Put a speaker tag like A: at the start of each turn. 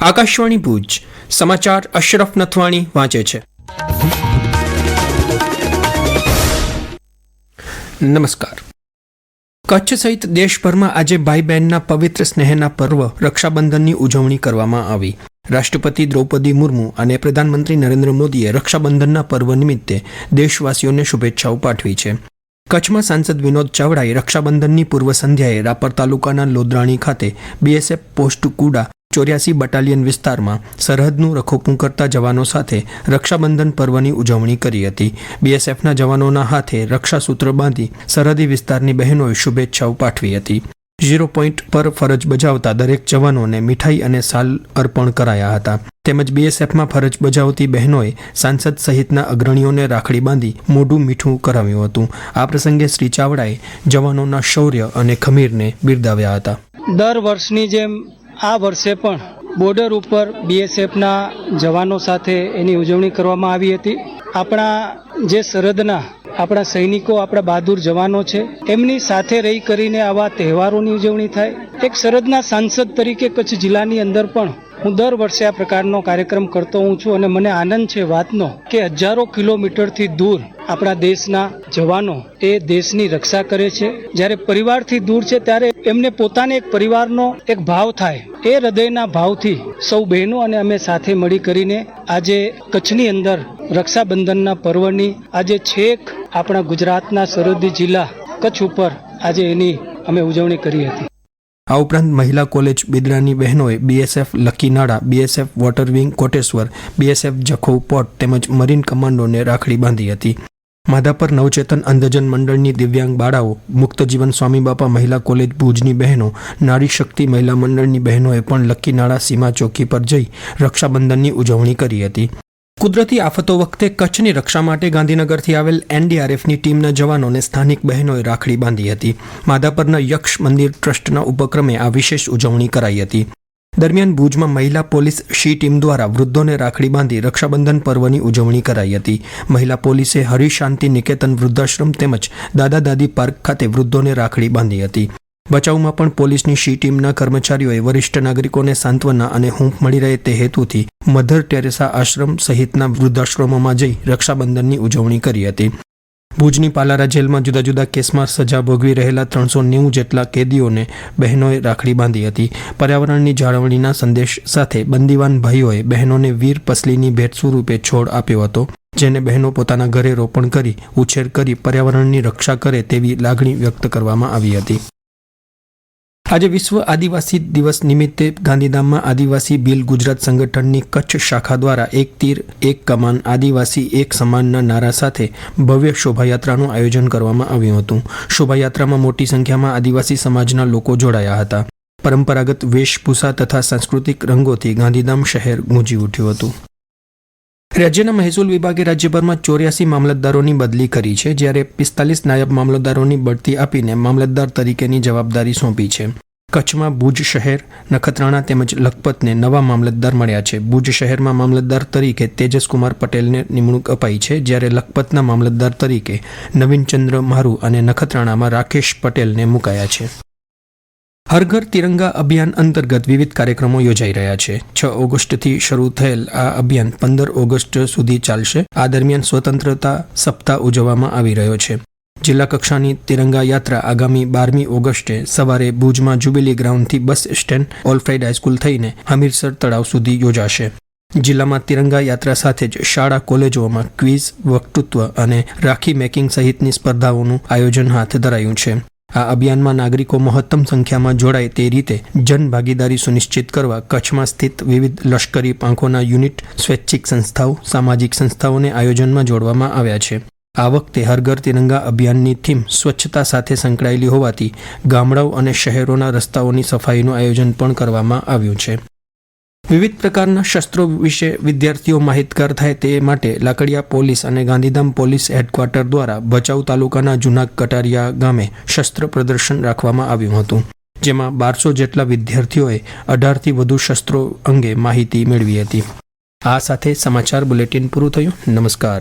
A: આકાશવાણી ભુજ. સમાચાર અશરફ નથવાણી વાંચે છે. નમસ્કાર. કચ્છ સહિત દેશભરમાં આજે ભાઈ બહેનના પવિત્ર સ્નેહના પર્વ રક્ષાબંધનની ઉજવણી કરવામાં આવી. રાષ્ટ્રપતિ દ્રૌપદી મુર્મુ અને પ્રધાનમંત્રી નરેન્દ્ર મોદીએ રક્ષાબંધનના પર્વ નિમિત્તે દેશવાસીઓને શુભેચ્છાઓ પાઠવી છે. કચ્છમાં સાંસદ વિનોદ ચાવડાએ રક્ષાબંધનની પૂર્વ સંધ્યાએ રાપર તાલુકાના લોદરાણી ખાતે બીએસએફ પોસ્ટ કુડા ચોર્યાસી બટાલિયન વિસ્તારમાં સરહદનું રખોપું કરતા જવાનો સાથે રક્ષાબંધન પર્વની ઉજવણી કરી હતી. બીએસએફના જવાનોના હાથે રક્ષાસૂત્ર બાંધી સરહદી વિસ્તારની બહેનોએ શુભેચ્છાઓ પાઠવી હતી. ઝીરો પોઈન્ટ પર ફરજ બજાવતા દરેક જવાનોને મીઠાઈ અને સાલ અર્પણ કરાયા હતા. તેમજ બીએસએફમાં ફરજ બજાવતી બહેનોએ સાંસદ સહિતના અગ્રણીઓને રાખડી બાંધી મોઢું મીઠું કરાવ્યું હતું. આ પ્રસંગે શ્રી ચાવડાએ જવાનોના શૌર્ય અને ખમીરને બિરદાવ્યા હતા.
B: દર વર્ષની જેમ આ વર્ષે પણ બોર્ડર ઉપર બીએસએફના જવાનો સાથે એની ઉજવણી કરવામાં આવી હતી. આપણા જે સરહદના આપણા સૈનિકો, આપણા બહાદુર જવાનો છે, એમની સાથે રહી કરીને આવા તહેવારોની ઉજવણી થાય. એક સરહદના સાંસદ તરીકે કચ્છ જિલ્લાની અંદર પણ હું દર વર્ષે આ પ્રકારનો કાર્યક્રમ કરતો હું છું અને મને આનંદ છે વાતનો કે હજારો કિલોમીટરથી દૂર આપણા દેશના જવાનો એ દેશની રક્ષા કરે છે. જ્યારે પરિવારથી દૂર છે ત્યારે એમને પોતાને એક પરિવારનો એક ભાવ થાય. એ હૃદયના ભાવથી સૌ બહેનો અને અમે સાથે મળી કરીને આજે કચ્છની અંદર રક્ષાબંધનના પર્વની આજે છેક આપણા ગુજરાતના સરહદી જિલ્લા કચ્છ ઉપર આજે એની અમે ઉજવણી કરી હતી.
A: આ ઉપરાંત મહિલા કોલેજ બિદડાની બહેનોએ BSF Lakkinala BSF water wing Koteshwar BSF Jakhau port તેમજ મરીન કમાન્ડોને રાખડી બાંધી હતી. માધાપર નવચેતન અંધજન મંડળની દિવ્યાંગ બાળાઓ મુક્ત જીવન સ્વામી બાપા મહિલા કોલેજ ભુજની બહેનો, નારી શક્તિ મહિલા મંડળની બહેનોએ પણ લક્કીનાળા સીમા ચોકી પર જઈ રક્ષાબંધનની ઉજવણી કરી હતી. કુદરતી આફતો વખતે કચ્છની રક્ષા માટે ગાંધીનગરથી આવેલ એનડીઆરએફની ટીમના જવાનોને સ્થાનિક બહેનોએ રાખડી બાંધી હતી. માધાપરના યક્ષ મંદિર ટ્રસ્ટના ઉપક્રમે આ વિશેષ ઉજવણી કરાઈ હતી. દરમિયાન ભુજમાં મહિલા પોલીસ શી ટીમ દ્વારા વૃદ્ધોને રાખડી બાંધી રક્ષાબંધન પર્વની ઉજવણી કરાઈ હતી. મહિલા પોલીસે હરિશાંતિ નિકેતન વૃદ્ધાશ્રમ તેમજ દાદા દાદી પાર્ક ખાતે વૃદ્ધોને રાખડી બાંધી હતી. બચાવમાં પણ પોલીસની શી ટીમના કર્મચારીઓએ વરિષ્ઠ નાગરિકોને સાંત્વના અને હૂંફ મળી રહે તે હેતુથી મધર ટેરેસા આશ્રમ સહિતના વૃદ્ધાશ્રમોમાં જઈ રક્ષાબંધનની ઉજવણી કરી હતી. ભુજની પાલારા જેલમાં જુદા જુદા કેસમાં સજા ભોગવી રહેલા ત્રણસો નેવું જેટલા કેદીઓને બહેનોએ રાખડી બાંધી હતી. પર્યાવરણની જાળવણીના સંદેશ સાથે બંદીવાન ભાઈઓએ બહેનોને વીર પસલીની ભેટ સ્વરૂપે છોડ આપ્યો હતો, જેને બહેનો પોતાના ઘરે રોપણ કરી, ઉછેર કરી પર્યાવરણની રક્ષા કરે તેવી લાગણી વ્યક્ત કરવામાં આવી હતી. આજે વિશ્વ આદિવાસી દિવસ નિમિત્તે ગાંધીધામમાં આદિવાસી બિલ ગુજરાત સંગઠનની કચ્છ શાખા દ્વારા એક તીર, એક કમાન, આદિવાસી, એક સમાનના નારા સાથે ભવ્ય શોભાયાત્રાનું આયોજન કરવામાં આવ્યું હતું. શોભાયાત્રામાં મોટી સંખ્યામાં આદિવાસી સમાજના લોકો જોડાયા હતા. પરંપરાગત વેશભૂષા તથા સાંસ્કૃતિક રંગોથી ગાંધીધામ શહેર ગુંજી ઉઠ્યું હતું. રાજ્યના મહેસૂલ વિભાગે રાજ્યભરમાં ચોર્યાસી મામલતદારોની બદલી કરી છે, જ્યારે પિસ્તાલીસ નાયબ મામલતદારોની બઢતી આપીને મામલતદાર તરીકેની જવાબદારી સોંપી છે. કચ્છમાં ભુજ શહેર, નખત્રાણા તેમજ લખપતને નવા મામલતદાર મળ્યા છે. ભુજ શહેરમાં મામલતદાર તરીકે તેજસકુમાર પટેલને નિમણૂક અપાઈ છે, જ્યારે લખપતના મામલતદાર તરીકે નવીનચંદ્ર મારુ અને નખત્રાણામાં રાકેશ પટેલને મુકાયા છે. હર ઘર તિરંગા અભિયાન અંતર્ગત વિવિધ કાર્યક્રમો યોજાઈ રહ્યા છે. છ ઓગસ્ટથી શરૂ થયેલ આ અભિયાન પંદર ઓગસ્ટ સુધી ચાલશે. આ દરમિયાન સ્વતંત્રતા સપ્તાહ ઉજવવામાં આવી રહ્યો છે. જિલ્લા કક્ષાની તિરંગા યાત્રા આગામી બારમી ઓગસ્ટે સવારે ભુજમાં jubilee ગ્રાઉન્ડથી bus stand Alfred high school થઈને હમીરસર તળાવ સુધી યોજાશે. જિલ્લામાં તિરંગા યાત્રા સાથે જ શાળા, કોલેજોમાં ક્વિઝ, વક્તૃત્વ અને રાખી મેકિંગ સહિતની સ્પર્ધાઓનું આયોજન હાથ ધરાયું છે. આ અભિયાનમાં નાગરિકો મહત્તમ સંખ્યામાં જોડાય તે રીતે જન ભાગીદારી સુનિશ્ચિત કરવા કચ્છમાં સ્થિત વિવિધ લશ્કરી પાંખોના યુનિટ, સ્વૈચ્છિક સંસ્થાઓ, સામાજિક સંસ્થાઓને આયોજનમાં જોડવામાં આવ્યા છે. આ વખતે હર તિરંગા અભિયાનની થીમ સ્વચ્છતા સાથે સંકળાયેલી હોવાથી ગામડાઓ અને શહેરોના રસ્તાઓની સફાઈનું આયોજન પણ કરવામાં આવ્યું છે. વિવિધ પ્રકારના શસ્ત્રો વિશે વિદ્યાર્થીઓ માહિતગાર થાય તે માટે લાકડિયા પોલીસ અને ગાંધીધામ પોલીસ હેડક્વાર્ટર દ્વારા ભચાઉ તાલુકાના જૂના કટારિયા ગામે શસ્ત્ર પ્રદર્શન રાખવામાં આવ્યું હતું, જેમાં બારસો જેટલા વિદ્યાર્થીઓએ અઢારથી વધુ શસ્ત્રો અંગે માહિતી મેળવી હતી. આ સાથે સમાચાર બુલેટિન પૂરું થયું. નમસ્કાર.